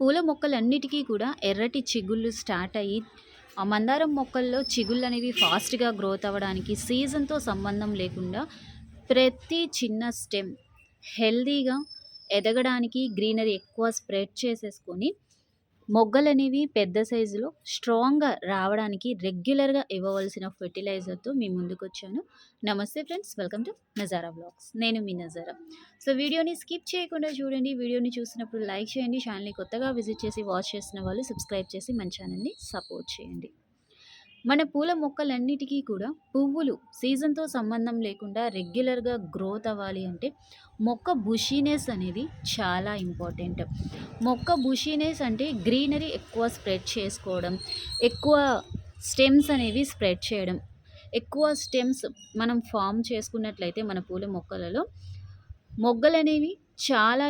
పూల మొక్కలన్నిటికీ కూడా ఎర్రటి చిగుళ్ళు స్టార్ట్ అయ్యి ఆ మందారం మొక్కల్లో చిగుళ్ళు అనేవి ఫాస్ట్గా గ్రోత్ అవ్వడానికి సీజన్తో సంబంధం లేకుండా ప్రతి చిన్న స్టెమ్ హెల్దీగా ఎదగడానికి గ్రీనరీ ఎక్కువ స్ప్రెడ్ చేసేసుకొని మొగ్గలనేవి పెద్ద సైజులో స్ట్రాంగ్గా రావడానికి రెగ్యులర్గా ఇవ్వవలసిన ఫెర్టిలైజర్తో మీ ముందుకు వచ్చాను నమస్తే friends welcome to Nazara vlogs. నేను మీ నజారా. సో వీడియోని స్కిప్ చేయకుండా చూడండి. వీడియోని చూసినప్పుడు లైక్ చేయండి. ఛానల్ని కొత్తగా విజిట్ చేసి వాచ్ చేసిన వాళ్ళు సబ్స్క్రైబ్ చేసి మన ఛానల్ని సపోర్ట్ చేయండి. మన పూల మొక్కలన్నిటికీ కూడా పువ్వులు సీజన్తో సంబంధం లేకుండా రెగ్యులర్గా గ్రోత్ అవ్వాలి అంటే మొక్క బుషీనెస్ అనేది చాలా ఇంపార్టెంట్. మొక్క బుషీనెస్ అంటే గ్రీనరీ ఎక్కువ స్ప్రెడ్ చేసుకోవడం ఎక్కువ స్టెమ్స్ అనేవి స్ప్రెడ్ చేయడం. ఎక్కువ స్టెమ్స్ మనం ఫామ్ చేసుకున్నట్లయితే మన పూల మొక్కలలో మొగ్గలు అనేవి చాలా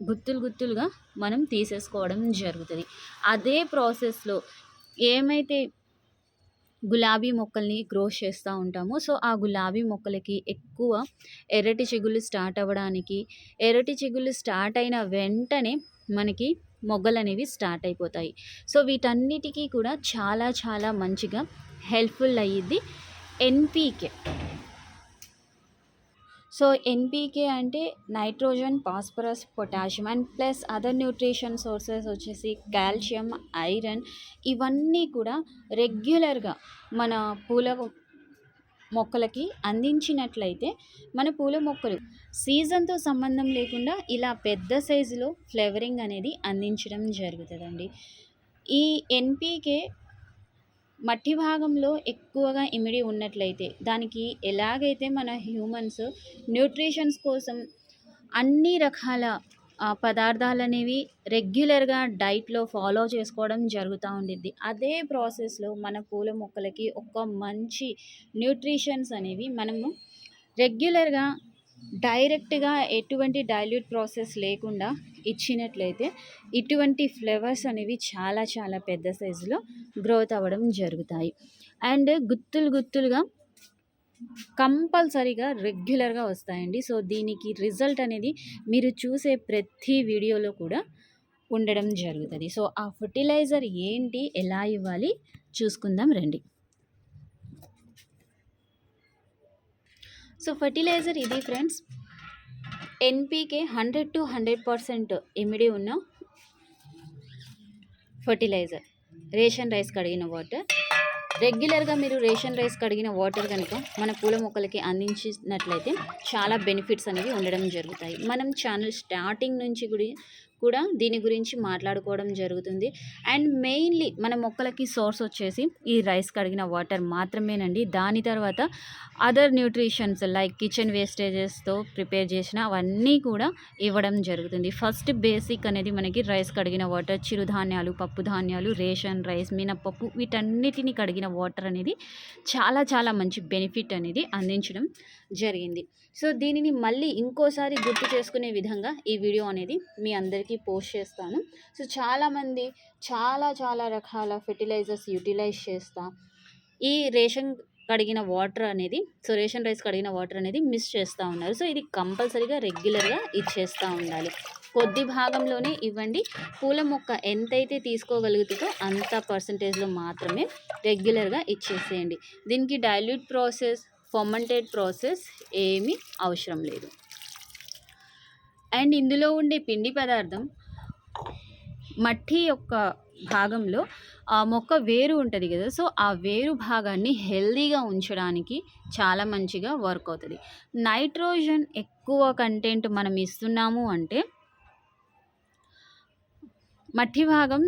గుత్తులు గుత్తులుగా మనం తీసేసుకోవడం జరుగుతుంది. అదే ప్రాసెస్లో ఏమైతే గులాబీ మొక్కల్ని గ్రో చేస్తూ ఉంటాము. సో ఆ గులాబీ మొక్కలకి ఎక్కువ ఎర్రటి చిగుళ్ళు స్టార్ట్ అవ్వడానికి ఎర్రటి చిగుళ్ళు స్టార్ట్ అయిన వెంటనే మనకి మొగ్గలు అనేవి స్టార్ట్ అయిపోతాయి. సో వీటన్నిటికీ కూడా చాలా చాలా మంచిగా హెల్ప్ఫుల్ అయ్యిద్ది ఎన్పీకే. సో ఎన్పీకే అంటే nitrogen phosphorus potassium and plus other nutrition sources వచ్చేసి కాల్షియం ఐరన్ ఇవన్నీ కూడా రెగ్యులర్గా మన పూల మొక్కలకి అందించినట్లయితే మన పూల మొక్కలు సీజన్తో సంబంధం లేకుండా ఇలా పెద్ద సైజులో ఫ్లేవరింగ్ అనేది అందించడం జరుగుతుందండి. ఈ ఎన్పీకే మట్టి భాగంలో ఎక్కువగా ఇమిడి ఉన్నట్లయితే దానికి ఎలాగైతే మన హ్యూమన్స్ న్యూట్రిషన్స్ కోసం అన్ని రకాల పదార్థాలు అనేవి రెగ్యులర్గా డైట్లో ఫాలో చేసుకోవడం జరుగుతూ ఉండిద్ది. అదే ప్రాసెస్లో మన పూల మొక్కలకి ఒక మంచి న్యూట్రిషన్స్ అనేవి మనము రెగ్యులర్గా డైరెక్ట్గా ఎటువంటి డైల్యూట్ ప్రాసెస్ లేకుండా ఇచ్చినట్లయితే ఇటువంటి ఫ్లేవర్స్ అనేవి చాలా చాలా పెద్ద సైజులో గ్రోత్ అవ్వడం జరుగుతాయి. అండ్ గుత్తులు గుత్తులుగా కంపల్సరీగా రెగ్యులర్గా వస్తాయండి. సో దీనికి రిజల్ట్ అనేది మీరు చూసే ప్రతి వీడియోలో కూడా ఉండడం జరుగుతుంది. సో ఆ ఫర్టిలైజర్ ఏంటి ఎలా ఇవ్వాలి చూసుకుందాం రండి. సో ఫర్టిలైజర్ ఇది friends. NPK hundred to hundred percent ఇమిడి ఉన్న ఫర్టిలైజర్. రేషన్ రైస్ కడిగిన వాటర్. రెగ్యులర్గా మీరు రేషన్ రైస్ కడిగిన వాటర్ కనుక మన పూల మొక్కలకి అందించినట్లయితే చాలా బెనిఫిట్స్ అనేవి ఉండడం జరుగుతాయి. మనం ఛానల్ స్టార్టింగ్ నుంచి కూడా కూడా దీని గురించి మాట్లాడుకోవడం జరుగుతుంది. అండ్ మెయిన్లీ మన మొక్కలకి సోర్స్ వచ్చేసి ఈ రైస్ కడిగిన వాటర్ మాత్రమేనండి. దాని తర్వాత అదర్ న్యూట్రిషన్స్ లైక్ కిచెన్ వేస్టేజెస్తో ప్రిపేర్ చేసిన అవన్నీ కూడా ఇవ్వడం జరుగుతుంది. ఫస్ట్ బేసిక్ అనేది మనకి రైస్ కడిగిన వాటర్ చిరుధాన్యాలు పప్పు ధాన్యాలు రేషన్ రైస్ మినపప్పు వీటన్నిటిని కడిగిన వాటర్ అనేది చాలా చాలా మంచి బెనిఫిట్ అనేది అందించడం జరిగింది. సో దీనిని మళ్ళీ ఇంకోసారి గుర్తు చేసుకునే విధంగా ఈ వీడియో అనేది మీ అందరికీ పోస్ట్ చేస్తాను. సో చాలామంది చాలా చాలా రకాల ఫెర్టిలైజర్స్ యూటిలైజ్ చేస్తా. ఈ రేషన్ కడిగిన వాటర్ అనేది సో రేషన్ రైస్ కడిగిన వాటర్ అనేది మిస్ చేస్తూ ఉన్నారు. సో ఇది కంపల్సరీగా రెగ్యులర్గా ఇచ్చేస్తూ ఉండాలి. కొద్ది భాగంలోనే ఇవ్వండి. పూల మొక్క ఎంతైతే తీసుకోగలుగుతుందో అంత పర్సంటేజ్లో మాత్రమే రెగ్యులర్గా ఇచ్చేసేయండి. దీనికి డైల్యూట్ ప్రాసెస్ ఫర్మంటెడ్ ప్రాసెస్ ఏమీ అవసరం లేదు. అండ్ ఇందులో ఉండే పిండి పదార్థం మట్టి యొక్క భాగంలో ఆ మొక్క వేరు ఉంటుంది కదా సో ఆ వేరు భాగాన్ని హెల్దీగా ఉంచడానికి చాలా మంచిగా వర్క్ అవుతుంది. నైట్రోజన్ ఎక్కువ కంటెంట్ మనం ఇస్తున్నాము అంటే మట్టి భాగం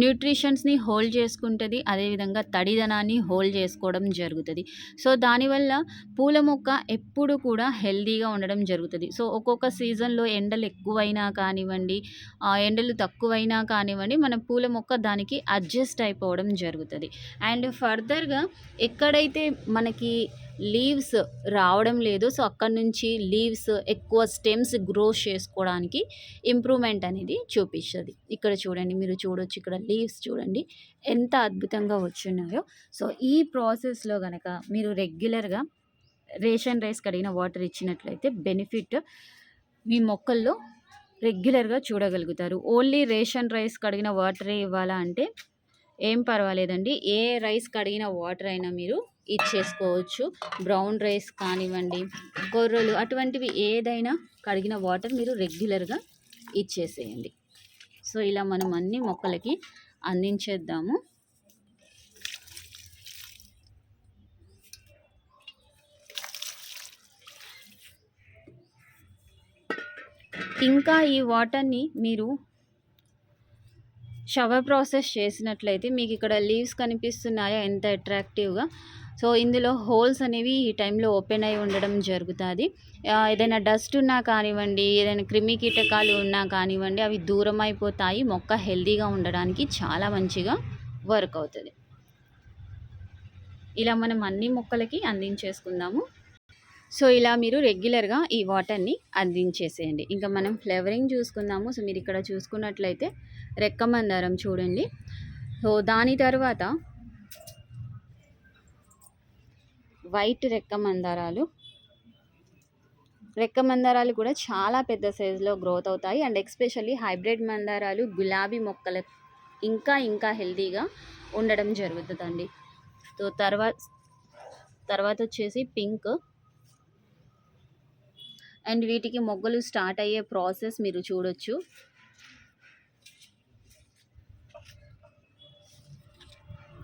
న్యూట్రిషన్స్ని హోల్డ్ చేసుకుంటుంది అదేవిధంగా తడిదనాన్ని హోల్డ్ చేసుకోవడం జరుగుతుంది. సో దానివల్ల పూల మొక్క ఎప్పుడు కూడా హెల్దీగా ఉండడం జరుగుతుంది. సో ఒక్కొక్క సీజన్లో ఎండలు ఎక్కువైనా కానివ్వండి ఎండలు తక్కువైనా కానివ్వండి మన పూల మొక్క దానికి అడ్జస్ట్ అయిపోవడం జరుగుతుంది. అండ్ ఫర్దర్గా ఎక్కడైతే మనకి లీవ్స్ రావడం లేదు. సో అక్కడి నుంచి లీవ్స్ ఎక్కువ స్టెమ్స్ గ్రో చేసుకోవడానికి ఇంప్రూవ్మెంట్ అనేది చూపిస్తుంది. ఇక్కడ చూడండి మీరు చూడొచ్చు. ఇక్కడ లీవ్స్ చూడండి ఎంత అద్భుతంగా వచ్చున్నాయో. సో ఈ ప్రాసెస్లో కనుక మీరు రెగ్యులర్గా రేషన్ రైస్ కడిగిన వాటర్ ఇచ్చినట్లయితే బెనిఫిట్ మీ మొక్కల్లో రెగ్యులర్గా చూడగలుగుతారు. ఓన్లీ రేషన్ రైస్ కడిగిన వాటరే ఇవ్వాలా అంటే ఏం పర్వాలేదండి. ఏ రైస్ కడిగిన వాటర్ అయినా మీరు ఇచ్చేసుకోవచ్చు. బ్రౌన్ రైస్ కానివ్వండి గొర్రెలు అటువంటివి ఏదైనా కడిగిన వాటర్ మీరు రెగ్యులర్గా ఇచ్చేసేయండి. సో ఇలా మనం అన్ని మొక్కలకి అందించేద్దాము. ఇంకా ఈ వాటర్ని మీరు షవర్ ప్రాసెస్ చేసినట్లయితే మీకు ఇక్కడ లీవ్స్ కనిపిస్తున్నాయా? ఎంత అట్రాక్టివ్గా సో ఇందులో హోల్స్ అనేవి ఈ టైంలో ఓపెన్ అయి ఉండడం జరుగుతుంది. ఏదైనా డస్ట్ ఉన్నా కానివ్వండి ఏదైనా క్రిమి కీటకాలు ఉన్నా కానివ్వండి అవి దూరం అయిపోతాయి మొక్క హెల్దీగా ఉండడానికి చాలా మంచిగా వర్క్ అవుతుంది. ఇలా మనం అన్ని మొక్కలకి అందించేసుకుందాము. సో ఇలా మీరు రెగ్యులర్గా ఈ వాటర్ని అందించేసేయండి. ఇంకా మనం ఫ్లేవరింగ్ చూసుకుందాము. సో మీరు ఇక్కడ చూసుకున్నట్లయితే రెక్క మందారం చూడండి. సో దాని తర్వాత వైట్ రెక్క మందారాలు. రెక్క మందారాలు కూడా చాలా పెద్ద సైజులో గ్రోత్ అవుతాయి. అండ్ ఎక్స్పెషల్లీ హైబ్రిడ్ మందారాలు గులాబీ మొక్కల ఇంకా ఇంకా హెల్తీగా ఉండడం జరుగుతుందండి. సో తర్వాత తర్వాత వచ్చేసి పింక్. అండ్ వీటికి మొగ్గలు స్టార్ట్ అయ్యే ప్రాసెస్ మీరు చూడొచ్చు.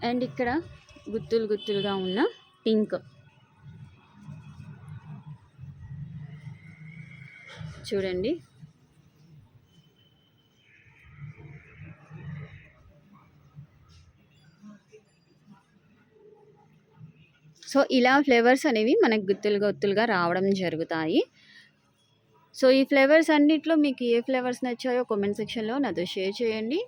అండ్ ఇక్కడ గుత్తులు గుత్తులుగా ఉన్న పింక్. చూడండి. సో ఇలా ఫ్లేవర్స్ అనేవి మనకు గుత్తులు గుత్తులుగా రావడం జరుగుతాయి. సో ఈ ఫ్లేవర్స్ అన్నిట్లో మీకు ఏ ఫ్లేవర్స్ నచ్చాయో కామెంట్ సెక్షన్లో నాతో షేర్ చేయండి.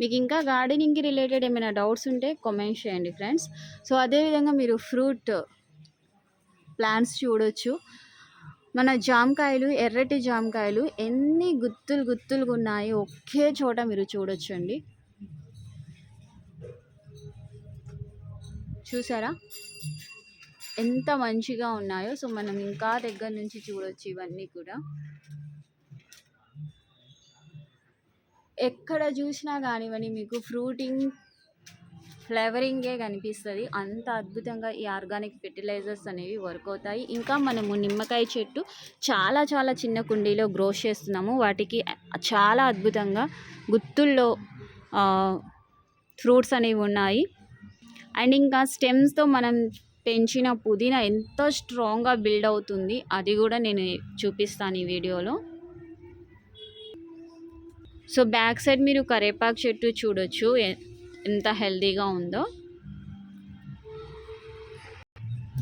మీకు ఇంకా గార్డెనింగ్కి రిలేటెడ్ ఏమైనా డౌట్స్ ఉంటే కామెంట్ చేయండి ఫ్రెండ్స్ సో అదేవిధంగా మీరు ఫ్రూట్ ప్లాంట్స్ చూడొచ్చు. మన జామకాయలు ఎర్రటి జామకాయలు ఎన్ని గుత్తులు గుత్తులుగా ఉన్నాయి ఒకే చోట మీరు చూడొచ్చు అండి చూసారా? ఎంత మంచిగా ఉన్నాయో. సో మనం ఇంకా దగ్గర నుంచి చూడొచ్చు ఇవన్నీ కూడా. ఎక్కడ చూసినా కానివ్వండి మీకు ఫ్రూటింగ్ ఫ్లేవరింగే కనిపిస్తుంది. అంత అద్భుతంగా ఈ ఆర్గానిక్ ఫెర్టిలైజర్స్ అనేవి వర్క్ అవుతాయి. ఇంకా మనము నిమ్మకాయ చెట్టు చాలా చాలా చిన్న కుండీలో గ్రో చేస్తున్నాము. వాటికి చాలా అద్భుతంగా గుత్తుల్లో ఫ్రూట్స్ అనేవి ఉన్నాయి. అండ్ ఇంకా స్టెమ్స్తో మనం పెంచిన పుదీనా ఎంత స్ట్రాంగ్గా బిల్డ్ అవుతుంది అది కూడా నేను చూపిస్తాను ఈ వీడియోలో. సో బ్యాక్ సైడ్ మీరు కరేపాకు చెట్టు చూడొచ్చు. ఎంత హెల్తీగా ఉందో.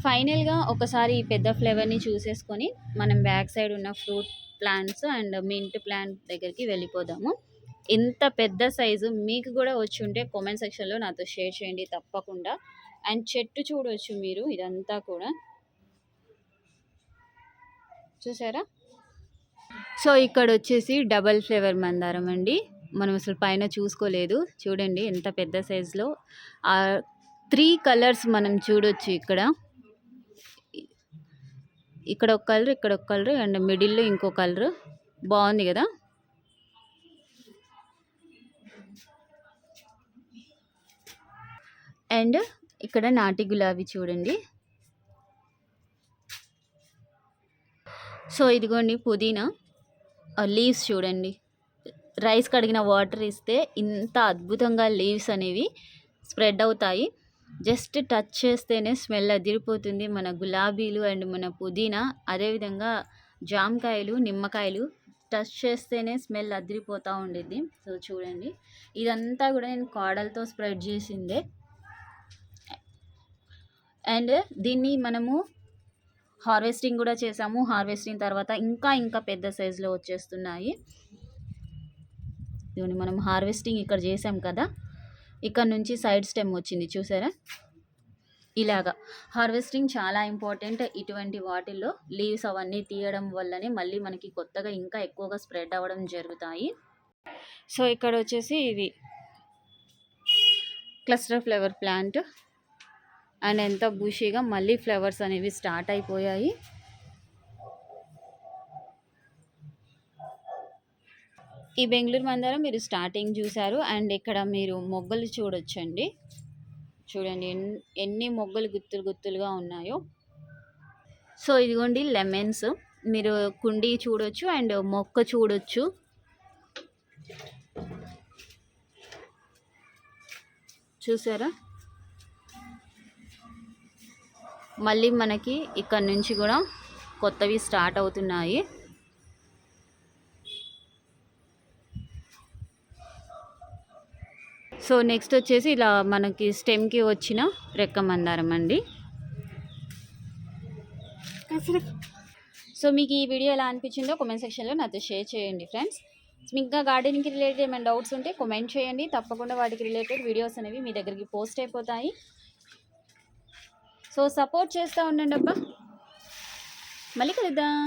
ఫైనల్గా ఒకసారి ఈ పెద్ద ఫ్లేవర్ని చూసేసుకొని మనం బ్యాక్ సైడ్ ఉన్న fruit plants and mint plant దగ్గరికి వెళ్ళిపోదాము. ఇంత పెద్ద సైజు మీకు కూడా వచ్చి ఉంటే కామెంట్ సెక్షన్లో నాతో షేర్ చేయండి తప్పకుండా. అండ్ చెట్టు చూడవచ్చు మీరు ఇదంతా కూడా. చూసారా? సో ఇక్కడ వచ్చేసి డబల్ ఫ్లేవర్ మందారం అండి. మనం అసలు పైన చూసుకోలేదు. చూడండి ఎంత పెద్ద సైజులో. త్రీ కలర్స్ మనం చూడొచ్చు ఇక్కడ. ఇక్కడ ఒక కలర్ ఇక్కడ ఒక కలర్ అండ్ మిడిల్లో ఇంకో కలర్. బాగుంది కదా? అండ్ ఇక్కడ నాటి గులాబీ చూడండి. సో ఇదిగోండి పుదీనా. లీవ్స్ చూడండి. రైస్ కడిగిన వాటర్ ఇస్తే ఇంత అద్భుతంగా లీవ్స్ అనేవి స్ప్రెడ్ అవుతాయి. జస్ట్ టచ్ చేస్తేనే స్మెల్ అదిరిపోతుంది. మన గులాబీలు అండ్ మన పుదీనా అదేవిధంగా జామకాయలు నిమ్మకాయలు టచ్ చేస్తేనే స్మెల్ అదిరిపోతూ ఉండిద్ది. సో చూడండి. ఇదంతా కూడా నేను కాడలతో స్ప్రెడ్ చేసిందే. అండ్ దీన్ని మనము హార్వెస్టింగ్ కూడా చేసాము. హార్వెస్టింగ్ తర్వాత ఇంకా ఇంకా పెద్ద సైజులో వచ్చేస్తున్నాయి. ఇవన్నీ మనం హార్వెస్టింగ్ ఇక్కడ చేసాం కదా ఇక్కడ నుంచి సైడ్ స్టెమ్ వచ్చింది చూసారా? ఇలాగా. హార్వెస్టింగ్ చాలా ఇంపార్టెంట్ ఇటువంటి వాటిల్లో. లీవ్స్ అవన్నీ తీయడం వల్లనే మళ్ళీ మనకి కొత్తగా ఇంకా ఎక్కువగా స్ప్రెడ్ అవ్వడం జరుగుతాయి. సో ఇక్కడ వచ్చేసి ఇది క్లస్టర్ ఫ్లవర్ ప్లాంట్. అండ్ ఎంత బుషీగా మళ్ళీ ఫ్లవర్స్ అనేవి స్టార్ట్ అయిపోయాయి. ఈ బెంగళూరు మందారం మీరు స్టార్టింగ్ చూసారు అండ్ ఇక్కడ మీరు మొగ్గలు చూడొచ్చండి. చూడండి ఎన్ని మొగ్గలు గుత్తులు గుత్తులుగా ఉన్నాయో. సో ఇదిగోండి లెమన్స్. మీరు కుండీ చూడొచ్చు అండ్ మొక్క చూడొచ్చు. చూసారా? మళ్ళీ మనకి ఇక్కడ నుంచి కూడా కొత్తవి స్టార్ట్ అవుతున్నాయి. సో నెక్స్ట్ వచ్చేసి ఇలా మనకి స్టెమ్కి వచ్చిన రెక్క మందారం అండి. సో మీకు ఈ వీడియో ఎలా అనిపించిందో కామెంట్ సెక్షన్లో నాతో షేర్ చేయండి ఫ్రెండ్స్ ఇంకా గార్డెనింగ్కి రిలేటెడ్ ఏమైనా డౌట్స్ ఉంటే కామెంట్ చేయండి. తప్పకుండా వాటికి రిలేటెడ్ వీడియోస్ అనేవి మీ దగ్గరికి పోస్ట్ అయిపోతాయి. సో సపోర్ట్ చేస్తూ ఉండండి అబ్బా. మళ్ళీ కలుద్దాం.